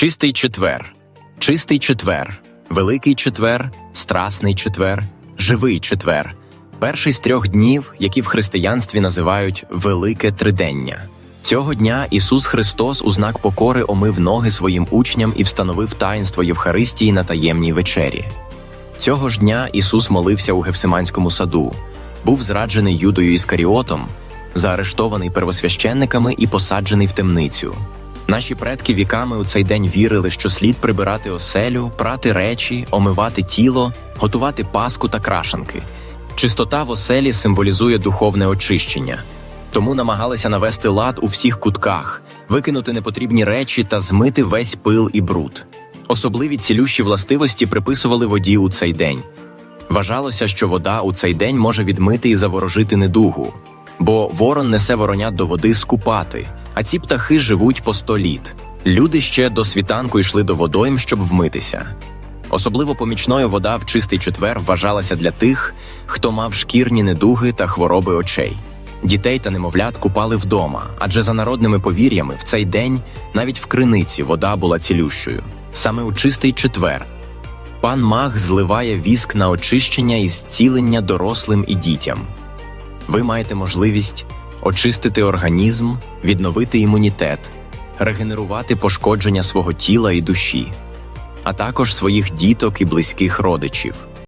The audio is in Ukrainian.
Чистий четвер, чистий четвер, великий четвер, страсний четвер, живий четвер. Перший з трьох днів, які в християнстві називають Велике Тридення. Цього дня Ісус Христос у знак покори омив ноги своїм учням і встановив таїнство Євхаристії на таємній вечері. Цього ж дня Ісус молився у Гефсиманському саду, був зраджений Юдою Іскаріотом, заарештований первосвященниками і посаджений в темницю. Наші предки віками у цей день вірили, що слід прибирати оселю, прати речі, омивати тіло, готувати паску та крашанки. Чистота в оселі символізує духовне очищення, тому намагалися навести лад у всіх кутках, викинути непотрібні речі та змити весь пил і бруд. Особливі цілющі властивості приписували воді у цей день. Вважалося, що вода у цей день може відмити і заворожити недугу, бо ворон несе воронят до води скупати, а ці птахи живуть по сто літ. Люди ще до світанку йшли до водойм, щоб вмитися. Особливо помічною вода в чистий четвер вважалася для тих, хто мав шкірні недуги та хвороби очей. Дітей та немовлят купали вдома, адже за народними повір'ями в цей день навіть в криниці вода була цілющою. Саме у чистий четвер пан Маг зливає віск на очищення і зцілення дорослим і дітям. Ви маєте можливість очистити організм, відновити імунітет, регенерувати пошкодження свого тіла і душі, а також своїх діток і близьких родичів.